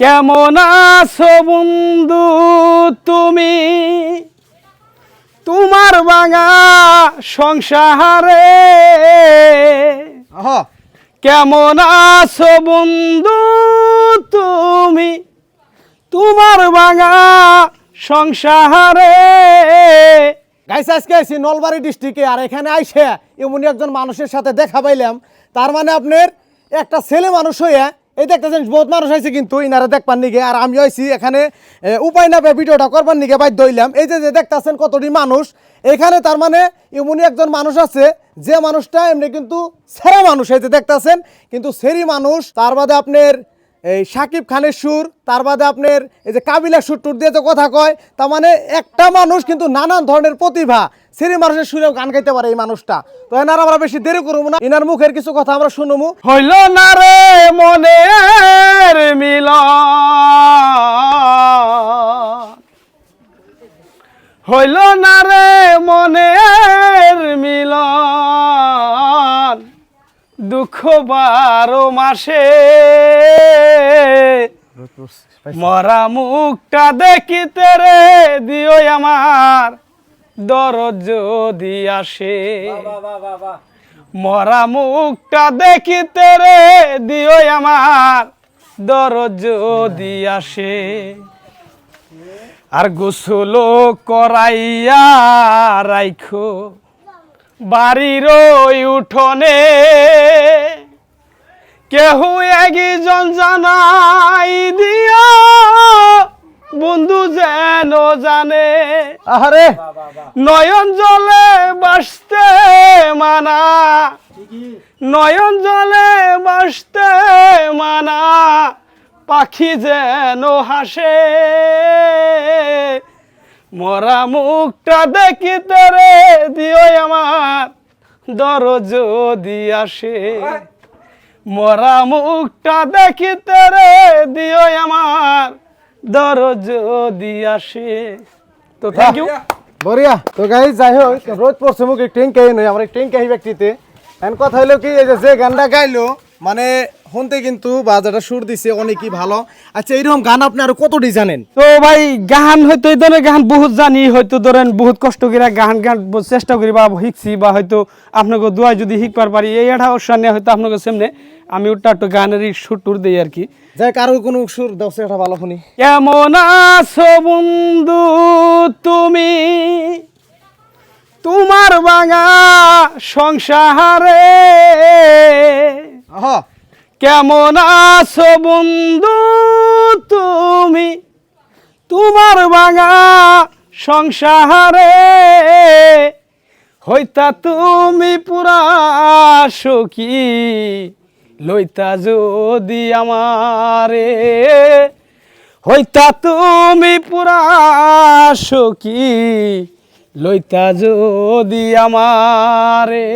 কেমন আছো বন্ধু তুমি? তোমার বাঙা সংসারে কেমন আছো বন্ধু তুমি? তোমার বাঙা সংসারে গাইস আজকে আইছি নলবাড়ি ডিস্ট্রিক্টে আর এখানে আইসে এমনই একজন মানুষের সাথে দেখা পাইলাম। তার মানে আপনার একটা ছেলে মানুষ হইয়া এই দেখতেছেন, বহুত মানুষ আইছে কিন্তু, ইনারা দেখবার নিগে, আর আমি আইছি এখানে উপায় না পেয়ে ভিডিওটা করবার নিগে বাধ্য হইলাম। এই যে যে দেখতেছেন কতটি মানুষ, এখানে তার মানে এমনই একজন মানুষ আছে, যে মানুষটা এমনি কিন্তু সেরা মানুষ। এই যে দেখতেছেন, কিন্তু সেরি মানুষ, তার বাদে আপনার এই সাকিব খানের সুর, তার বাদে আপনার এই যে কাবিলা সুর টুর দিয়ে যে কথা কয়, তার মানে একটা মানুষ কিন্তু নানান ধরনের প্রতিভা, সিরি মানুষের সুরেও গান গাইতে পারে এই মানুষটা। তো এনার আমরা বেশি দেরি করব না ইনার মুখের কিছু কথা আমরা শুনব। হইল না রে হইল না রে মনের মিল দুঃখ বারো মাসে মরা মুখটা দেখিতে রে দিও আমার দরদ যদি আসে। মরা মুখটা দেখিতে রে দিও আমার দরদ যদি আসে। আর গোসল করাইয়া রাইখো। বাড়ির উঠোনে কেহ একজন জানাই দিয়া বন্ধু যেন জানে। আহারে নয়ন জলে বাসতে মানা। নয়ন জলে বাসতে মানা। পাখি যেন হাসে। মরা মুখটা দেখিতে রে দিও আমার দর যদি আসে। মরা মুখটা দেখিতে রে দিও আমার দর যদি আসে। তো থ্যাংক ইউ বরিয়া তো গাই যাই হোক রোজ পড়ছে মুখ টেঙ্কাই নই আমার টেঙ্কাই ব্যক্তিতে। এন কথা হইল কি এই যে যে গানটা গাইলো মানে শুনতে কিন্তু বাজারটা সুর দিছে অনেকই ভালো। আচ্ছা এইরকম গান আপনি আরও কতটি জানেন তো ভাই গান হয়তো এই ধরনের গান বহুত জানি হয়তো ধরেন বহুত কষ্ট করে গান গান চেষ্টা করি বা শিখছি বা হয়তো আপনাকে দোয়া যদি শিখবার পারি এই এটা সামনে হয়তো আপনাকে সামনে আমি ওটা একটু গানের সুর টুর দিই আর কি। যাই কারও কোনো সুর দাও এটা ভালো শুনি। কেমন আছো বন্ধু তুমি? তোমার বাঙা সংসারে কেমন আছো বন্ধু তুমি? তোমার বাঙা সংসারে হইতা তুমি পুরা সখী, লইতা যদি আমারে, হইতা তুমি পুরা সখী, লইতা যদি আমারে।